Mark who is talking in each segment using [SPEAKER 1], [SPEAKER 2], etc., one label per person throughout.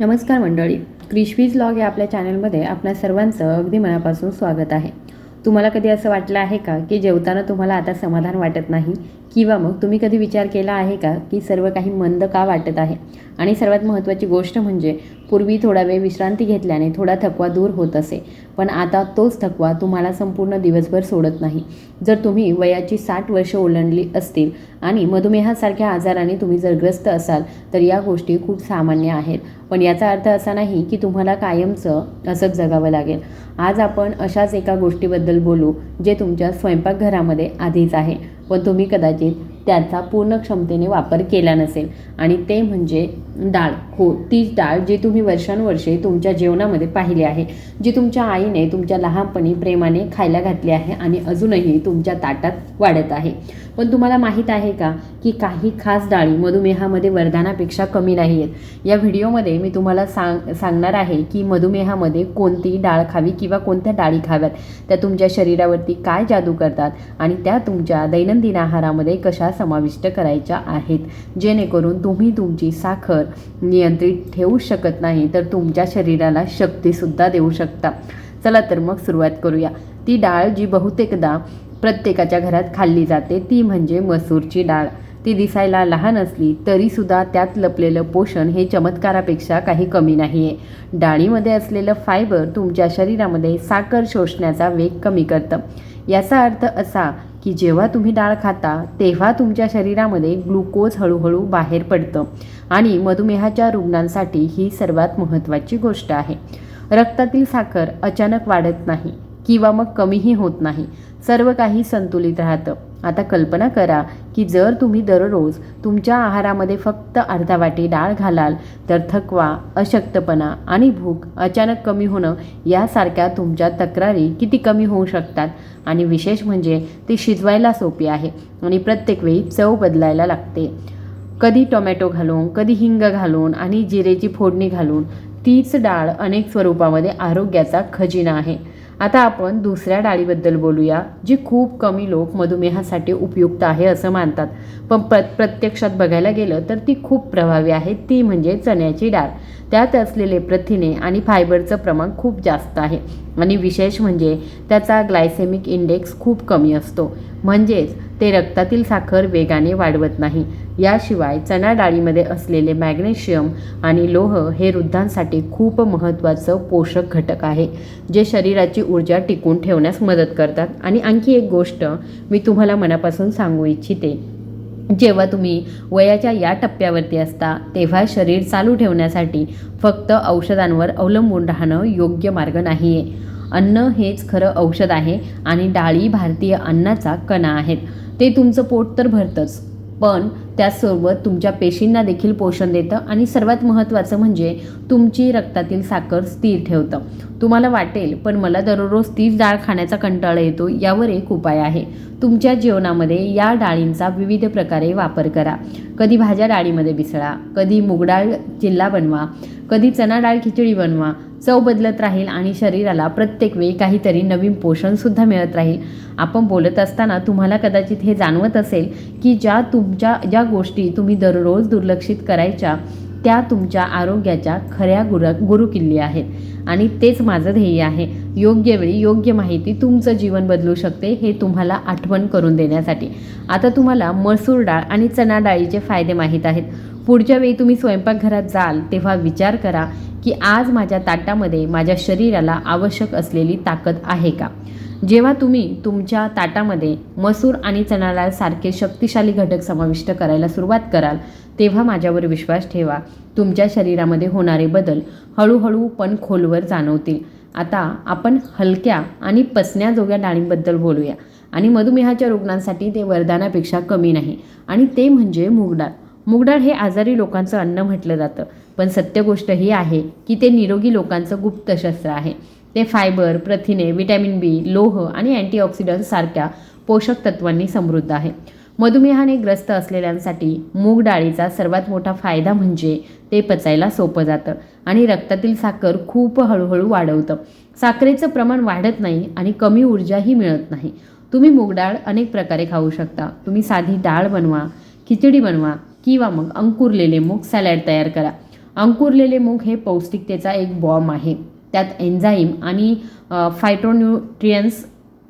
[SPEAKER 1] नमस्कार मंडळी. क्रिशवीज लॉग या आपल्या चॅनलमध्ये आपल्या सर्वांचं अगदी मनापासून स्वागत आहे. तुम्हाला कधी असं वाटलं आहे का की जेवताना तुम्हाला आता समाधान वाटत नाही? किंवा मग तुम्ही कधी विचार केला आहे का की सर्व काही मंद का वाटत आहे? आणि सर्वात महत्त्वाची गोष्ट म्हणजे पूर्वी थोडा वेळ विश्रांती घेतल्याने थोडा थकवा दूर होत असे. पण आता तोच थकवा तुम्हाला संपूर्ण दिवसभर सोडत नाही. जर तुम्ही वयाची साठ वर्ष ओलांडली असतील आणि मधुमेहासारख्या आजाराने तुम्ही जर ग्रस्त असाल तर या गोष्टी खूप सामान्य आहेत. पण याचा अर्थ असा नाही की तुम्हाला कायमचं असंच जगावं लागेल. आज आपण अशाच एका गोष्टीबद्दल बोलू जे तुमच्या स्वयंपाकघरामध्ये आधीच आहे. पण तुम्ही कदाचित त्याचा पूर्ण क्षमतेने वापर केला नसेल. आणि ते म्हणजे डाळ. हो तीच डाळ जी तुम्ही वर्षानुवर्षे तुमच्या जेवणामध्ये पाहिली आहे जी तुमच्या आईने तुमच्या लहानपणी प्रेमाने खायला घातली आहे आणि अजूनही तुमच्या ताटात वाढत आहे. पण तुम्हाला माहीत आहे का की काही खास डाळी मधुमेहामध्ये वरदानापेक्षा कमी नाही आहेत या व्हिडिओमध्ये मी तुम्हाला सांग सांगणार आहे की मधुमेहामध्ये कोणती डाळ खावी किंवा कोणत्या डाळी खाव्यात? त्या तुमच्या शरीरावरती काय जादू करतात? आणि त्या तुमच्या दैनंदिन आहारामध्ये कशा समाविष्ट करायच्या आहेत. जेणेकरून तुम्ही तुमची साखर नियंत्रित ठेवू शकत नाही तर तुमच्या शरीराला शक्तीसुद्धा देऊ शकता. चला तर मग सुरुवात करूया. ती डाळ जी बहुतेकदा प्रत्येकाच्या घरात खाल्ली जाते ती म्हणजे मसूरची डाळ. ती दिसायला लहान असली तरीसुद्धा त्यात लपलेलं पोषण हे चमत्कारापेक्षा काही कमी नाही आहे डाळीमध्ये असलेलं फायबर तुमच्या शरीरामध्ये साखर शोषण्याचा वेग कमी करतं. याचा अर्थ असा की जेव्हा तुम्ही डाळ खाता तेव्हा तुमच्या शरीरामध्ये ग्लुकोज हळूहळू बाहेर पडतं आणि मधुमेहाच्या रुग्णांसाठी ही सर्वात महत्त्वाची गोष्ट आहे. रक्तातील साखर अचानक वाढत नाही किंवा मग कमीही होत नाही. सर्व काही संतुलित राहतं. आता कल्पना करा की जर तुम्ही दररोज तुमच्या आहारामध्ये फक्त अर्धा वाटी डाळ घालाल तर थकवा अशक्तपणा आणि भूक अचानक कमी होणं यासारख्या तुमच्या तक्रारी किती कमी होऊ शकतात? आणि विशेष म्हणजे ती शिजवायला सोपी आहे आणि प्रत्येक वेळी चव बदलायला लागते. कधी टोमॅटो घालून कधी हिंग घालून आणि जिरेची फोडणी घालून तीच डाळ अनेक स्वरूपामध्ये आरोग्याचा खजिना आहे. आता आपण दुसऱ्या डाळीबद्दल बोलूया जी खूप कमी लोक मधुमेहासाठी उपयुक्त आहे असं मानतात. पण प्र प्रत्यक्षात बघायला गेलं तर ती खूप प्रभावी आहे. ती म्हणजे चण्याची डाळ. त्यात असलेले प्रथिने आणि फायबरचं प्रमाण खूप जास्त आहे. आणि विशेष म्हणजे त्याचा ग्लायसेमिक इंडेक्स खूप कमी असतो. म्हणजेच ते रक्तातील साखर वेगाने वाढवत नाही. याशिवाय चणा डाळीमध्ये असलेले मॅग्नेशियम आणि लोह हे वृद्धांसाठी खूप महत्त्वाचं पोषक घटक आहे जे शरीराची ऊर्जा टिकून ठेवण्यास मदत करतात. आणि आणखी एक गोष्ट मी तुम्हाला मनापासून सांगू इच्छिते. जेव्हा तुम्ही वयाच्या या टप्प्यावरती असता तेव्हा शरीर चालू ठेवण्यासाठी फक्त औषधांवर अवलंबून राहणं योग्य मार्ग नाही आहे अन्न हेच खरं औषध आहे आणि डाळी भारतीय अन्नाचा कणा आहेत. ते तुमचं पोट तर भरतंच. पण त्याचसोबत तुमच्या पेशींना देखील पोषण देतं आणि सर्वात महत्त्वाचं म्हणजे तुमची रक्तातील साखर स्थिर ठेवतं. तुम्हाला वाटेल पण मला दररोज तीच डाळ खाण्याचा कंटाळा येतो यावर एक उपाय आहे. तुमच्या जेवणामध्ये या डाळींचा विविध प्रकारे वापर करा. कधी भाज्या डाळीमध्ये मिसळा कधी मुगडाळ चिल्ला बनवा कधी चना डाळ खिचडी बनवा. चव बदलत राहील आणि शरीराला प्रत्येक वेळी काहीतरी नवीन पोषणसुद्धा मिळत राहील. आपण बोलत असताना तुम्हाला कदाचित हे जाणवत असेल की ज्या तुमच्या ज्या गोष्टी तुम्ही दररोज दुर्लक्षित करायच्या त्या तुमच्या आरोग्याच्या खऱ्या गुर गुरुकिल्ली आहेत. आणि तेच माझं ध्येय आहे. योग्य वेळी योग्य माहिती तुमचं जीवन बदलू शकते हे तुम्हाला आठवण करून देण्यासाठी. आता तुम्हाला मसूर डाळ आणि चणा डाळीचे फायदे माहीत आहेत. पुढच्या वेळी तुम्ही स्वयंपाकघरात जाल तेव्हा विचार करा की आज माझ्या ताटामध्ये माझ्या शरीराला आवश्यक असलेली ताकद आहे का? जेव्हा तुम्ही तुमच्या ताटामध्ये मसूर आणि चणा सारखे शक्तिशाली घटक समाविष्ट करायला सुरुवात कराल तेव्हा माझ्यावर विश्वास ठेवा. तुमच्या शरीरामध्ये होणारे बदल हळूहळू पण खोलवर जाणवतील. आता आपण हलक्या आणि पचण्याजोग्या डाळींबद्दल बोलूया. आणि मधुमेहाच्या रुग्णांसाठी ते वरदानापेक्षा कमी नाही. आणि ते म्हणजे मूगडाळ मूगडाळ हे आजारी लोकांचं अन्न म्हटलं जातं. पण सत्य गोष्ट ही आहे की ते निरोगी लोकांचं गुप्त शस्त्र आहे. ते फायबर प्रथिने विटॅमिन बी लोह आणि अँटीऑक्सिडंट्स सारख्या पोषक तत्वांनी समृद्ध आहे. मधुमेहाने ग्रस्त असलेल्यांसाठी मूग डाळीचा सर्वात मोठा फायदा म्हणजे ते पचायला सोपं जातं आणि रक्तातील साखर खूप हळूहळू वाढवतं. साखरेचं प्रमाण वाढत नाही आणि कमी ऊर्जाही मिळत नाही. तुम्ही मूग डाळ अनेक प्रकारे खाऊ शकता. तुम्ही साधी डाळ बनवा खिचडी बनवा किंवा मग अंकुरलेले मूग सॅलॅड तयार करा. अंकुरलेले मूग हे पौष्टिकतेचा एक बॉम्ब आहे. त्यात एन्झाईम आणि फायट्रोन्युट्रियन्स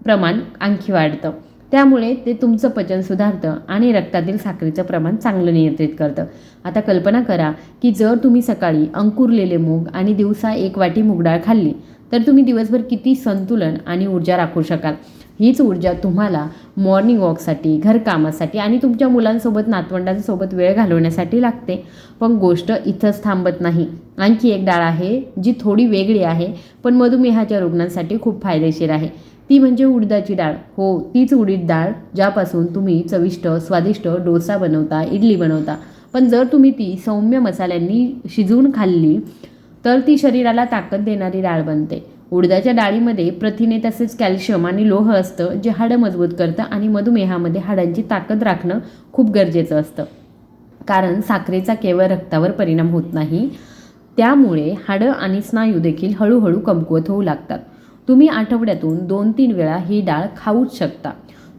[SPEAKER 1] प्रमाण आणखी वाढतं. त्यामुळे ते तुमचं पचन सुधारतं आणि रक्तातील साखरेचं प्रमाण चांगलं नियंत्रित करतं. आता कल्पना करा की जर तुम्ही सकाळी अंकुरलेले मूग आणि दिवसा एक वाटी मूगडाळ खाल्ली तर तुम्ही दिवसभर किती संतुलन आणि ऊर्जा राखू शकाल. हीच ऊर्जा तुम्हाला मॉर्निंग वॉकसाठी घरकामासाठी आणि तुमच्या मुलांसोबत नातवंडांसोबत वेळ घालवण्यासाठी लागते. पण गोष्ट इथंच थांबत नाही. आणखी एक डाळ आहे जी थोडी वेगळी आहे पण मधुमेहाच्या रुग्णांसाठी खूप फायदेशीर आहे. ती म्हणजे उडदाची डाळ. हो तीच उडीद डाळ ज्यापासून तुम्ही चविष्ट स्वादिष्ट डोसा बनवता इडली बनवता. पण जर तुम्ही ती सौम्य मसाल्यांनी शिजवून खाल्ली तर ती शरीराला ताकद देणारी डाळ बनते. उडदाच्या डाळीमध्ये प्रथिने तसेच कॅल्शियम आणि लोह असतं जे हाडं मजबूत करतं आणि मधुमेहामध्ये हाडांची ताकद राखणं खूप गरजेचं असतं. कारण साखरेचा केवळ रक्तावर परिणाम होत नाही त्यामुळे हाडं आणि स्नायू देखील हळूहळू कमकुवत होऊ लागतात. तुम्ही आठवड्यातून दोन तीन वेळा ही डाळ खाऊच शकता.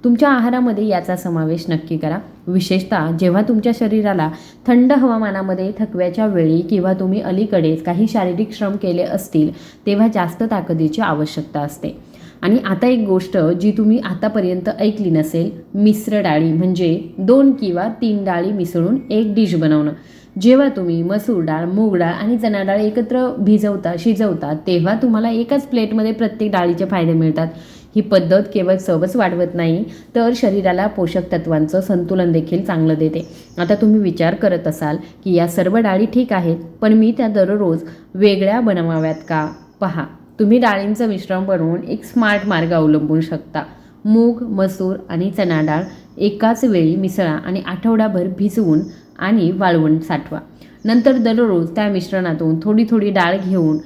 [SPEAKER 1] तुमच्या आहारामध्ये याचा समावेश नक्की करा. विशेषतः जेव्हा तुमच्या शरीराला थंड हवामानामध्ये थकव्याच्या वेळी किंवा तुम्ही अलीकडेच काही शारीरिक श्रम केले असतील तेव्हा जास्त ताकदीची आवश्यकता असते. आणि आता एक गोष्ट जी तुम्ही आतापर्यंत ऐकली नसेल मिश्र डाळी म्हणजे दोन किंवा तीन डाळी मिसळून एक डिश बनवणं. जेव्हा तुम्ही मसूर डाळ मूग डाळ आणि चणा डाळ एकत्र भिजवता शिजवता तेव्हा तुम्हाला एकाच प्लेटमध्ये प्रत्येक डाळीचे फायदे मिळतात. ही पद्धत केवळ चवच वाढवत नाही तर शरीराला पोषक तत्वांचं संतुलन देखील चांगलं देते. आता तुम्ही विचार करत असाल की या सर्व डाळी ठीक आहेत पण मी त्या दररोज वेगळ्या बनवाव्यात का? पहा तुम्ही डाळींचं मिश्रण बनवून एक स्मार्ट मार्ग अवलंबू शकता. मूग मसूर आणि चणा डाळ एकाच वेळी मिसळा आणि आठवडाभर भिजवून आणि वाळवण साठवा. नंतर दररोज त्या मिश्रणातून थोडी थोडी डाळ घेऊन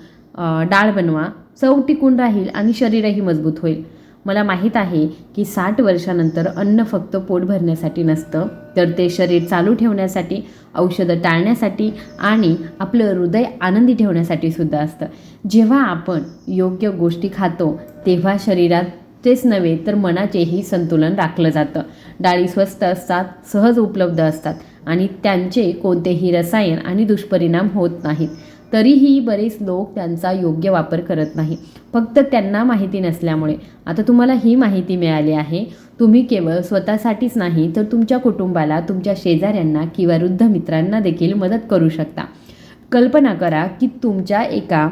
[SPEAKER 1] डाळ बनवा. चव टिकून राहील आणि शरीरही मजबूत होईल. मला माहीत आहे की साठ वर्षानंतर अन्न फक्त पोट भरण्यासाठी नसतं तर ते शरीर चालू ठेवण्यासाठी औषधं टाळण्यासाठी आणि आपलं हृदय आनंदी ठेवण्यासाठी सुद्धा असतं. जेव्हा आपण योग्य गोष्टी खातो तेव्हा शरीरात तेच नव्हे तर मनाचेही संतुलन राखलं जातं. डाळी स्वस्त असतात सहज उपलब्ध असतात. आणि त्यांचे कोणतेही रसायन आणि दुष्परिणाम होत नाहीत. तरीही बरेच लोक त्यांचा योग्य वापर करत नाही फक्त त्यांना माहिती नसल्यामुळे. आता तुम्हाला ही माहिती मिळाली आहे. तुम्ही केवळ स्वतःसाठीच नाही तर तुमच्या कुटुंबाला तुमच्या शेजाऱ्यांना किंवा वृद्ध मित्रांना देखील मदत करू शकता. कल्पना करा की तुमच्या एका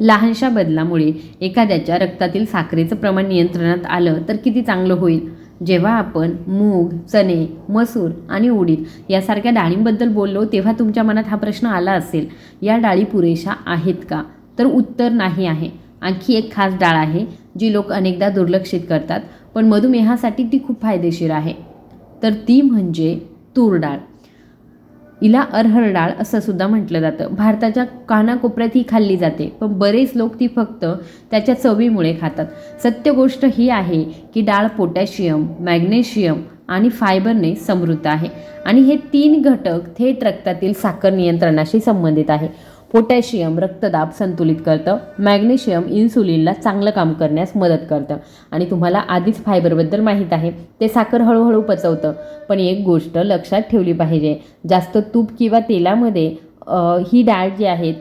[SPEAKER 1] लहानशा बदलामुळे एखाद्याच्या रक्तातील साखरेचं प्रमाण नियंत्रणात आलं तर किती चांगलं होईल? जेव्हा आपण मूग चणे मसूर आणि उडीद यासारख्या डाळींबद्दल बोललो तेव्हा तुमच्या मनात हा प्रश्न आला असेल या डाळी पुरेशा आहेत का? तर उत्तर नाही आहे. आणखी एक खास डाळ आहे जी लोक अनेकदा दुर्लक्षित करतात पण मधुमेहासाठी ती खूप फायदेशीर आहे. तर ती म्हणजे तूर डाळ. हिला अरहर डाळ असं सुद्धा म्हटलं जातं. भारताच्या कानाकोपऱ्यात ही खाल्ली जाते पण बरेच लोक ती फक्त त्याच्या चवीमुळे खातात. सत्य गोष्ट ही आहे की डाळ पोटॅशियम मॅग्नेशियम आणि फायबरने समृद्ध आहे आणि हे तीन घटक थेट रक्तातील साखर नियंत्रणाशी संबंधित आहे. पोटॅशियम रक्तदाब संतुलित करतं. मॅग्नेशियम इन्सुलिनला चांगलं काम करण्यास मदत करतं. आणि तुम्हाला आधीच फायबरबद्दल माहीत आहे. ते साखर हळूहळू पचवतं. पण एक गोष्ट लक्षात ठेवली पाहिजे. जास्त तूप किंवा तेलामध्ये ही डाळ जी आहे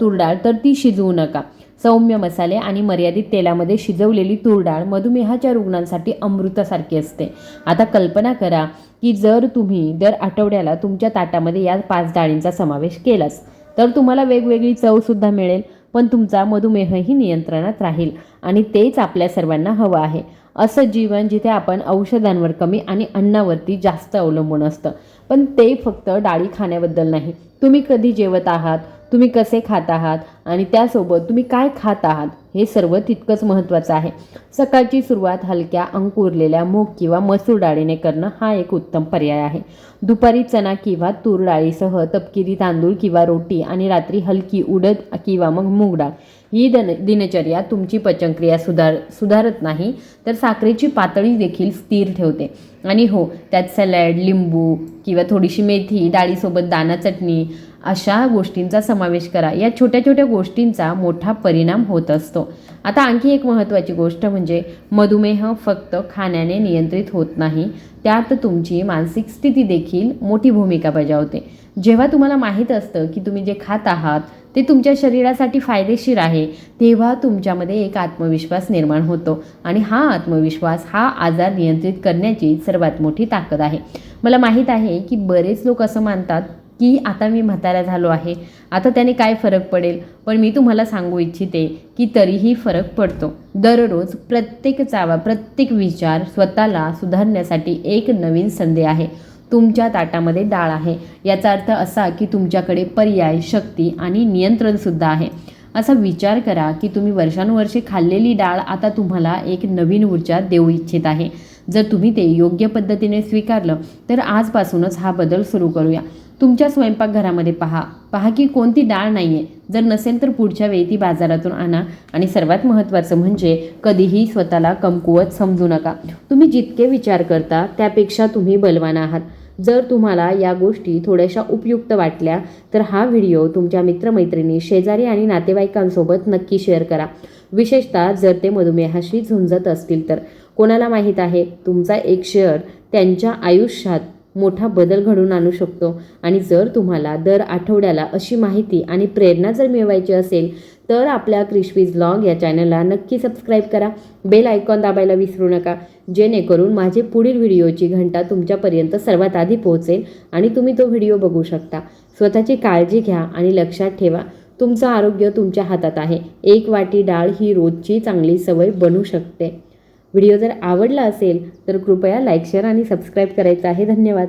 [SPEAKER 1] तूर डाळ तर ती शिजवू नका. सौम्य मसाले आणि मर्यादित तेलामध्ये शिजवलेली तूर डाळ मधुमेहाच्या रुग्णांसाठी अमृतासारखी असते. आता कल्पना करा की जर तुम्ही दर आठवड्याला तुमच्या ताटामध्ये या पाच डाळींचा समावेश केलाच तर तुम्हाला वेगवेगळी चवसुद्धा मिळेल पण तुमचा मधुमेहही नियंत्रणात राहील आणि तेच आपल्या सर्वांना हवं आहे. असं जीवन जिथे आपण औषधांवर कमी आणि अन्नावरती जास्त अवलंबून असतं. पण ते फक्त डाळी खाण्याबद्दल नाही. तुम्ही कधी जेवत आहात? तुम्ही कसे खात आहात आणि त्यासोबत तुम्ही काय खात आहात हे सर्व तितकंच महत्त्वाचं आहे. सकाळची सुरुवात हलक्या अंकुरलेल्या मूग किंवा मसूर डाळीने करणं हा एक उत्तम पर्याय आहे. दुपारी चणा किंवा तूर डाळीसह तपकिरी तांदूळ किंवा रोटी आणि रात्री हलकी उडद किंवा मग मूग डाळ ही दन दिनचर्या तुमची पचनक्रिया सुधार सुधारत नाही तर साखरेची पातळी देखील स्थिर ठेवते. आणि हो त्यात सॅलॅड लिंबू किंवा थोडीशी मेथी डाळीसोबत दाना चटणी अशा गोष्टींचा समावेश करा. या छोट्या छोट्या गोष्टींचा मोठा परिणाम होत असतो. आता आणखी एक महत्त्वाची गोष्ट म्हणजे मधुमेह फक्त खाण्याने नियंत्रित होत नाही. त्यात तुमची मानसिक स्थिती देखील मोठी भूमिका बजावते. जेव्हा तुम्हाला माहीत असतं की तुम्ही जे खात आहात ते तुमच्या शरीरासाठी फायदेशीर आहे तेव्हा तुमच्यामध्ये एक आत्मविश्वास निर्माण होतो. आणि हा आत्मविश्वास हा आजार नियंत्रित करण्याची सर्वात मोठी ताकद आहे. मला माहीत आहे की बरेच लोक असं मानतात की आता मी म्हातारा झालो आहे. आता त्याने काय फरक पडेल? पण मी तुम्हाला सांगू इच्छिते की तरीही फरक पडतो. दररोज प्रत्येक चावा प्रत्येक विचार स्वतःला सुधारण्यासाठी एक नवीन संधी आहे. तुमच्या ताटामध्ये डाळ आहे. याचा अर्थ असा की तुमच्याकडे पर्याय शक्ती आणि नियंत्रणसुद्धा आहे. असा विचार करा की तुम्ही वर्षानुवर्षे खाल्लेली डाळ आता तुम्हाला एक नवीन ऊर्जा देऊ इच्छित आहे. जर तुम्ही ते योग्य पद्धतीने स्वीकारलं तर आजपासूनच हा बदल सुरू करूया. तुमच्या स्वयंपाकघरामध्ये पहा. पहा की कोणती डाळ नाही आहे जर नसेल तर पुढच्या वेळी ती बाजारातून आणा. आणि सर्वात महत्त्वाचं म्हणजे कधीही स्वतःला कमकुवत समजू नका. तुम्ही जितके विचार करता त्यापेक्षा तुम्ही बलवान आहात. जर तुम्हाला या गोष्टी थोड्याशा उपयुक्त वाटल्या तर हा व्हिडिओ तुमच्या मित्रमैत्रिणी शेजारी आणि नातेवाईकांसोबत नक्की शेअर करा. विशेषतः जर ते मधुमेहाशी झुंजत असतील तर. कोणाला माहीत आहे? तुमचा एक शेअर त्यांच्या आयुष्यात मोठा बदल घडून आणू शकतो. आणि जर तुम्हाला दर आठवड्याला अशी माहिती आणि प्रेरणा जर मिळवायची असेल तर आपल्या क्रिशवीज लॉग या चॅनलला नक्की सबस्क्राईब करा. बेल आयकॉन दाबायला विसरू नका. जेणेकरून माझे पुढील व्हिडिओची घंटा तुमच्यापर्यंत सर्वात आधी पोहोचेल आणि तुम्ही तो व्हिडिओ बघू शकता. स्वतःची काळजी घ्या आणि लक्षात ठेवा तुमचं आरोग्य तुमच्या हातात आहे. एक वाटी डाळ ही रोजची चांगली सवय बनू शकते. व्हिडिओ जर आवडला असेल तर कृपया लाईक शेअर आणि सबस्क्राईब करायचं आहे. धन्यवाद.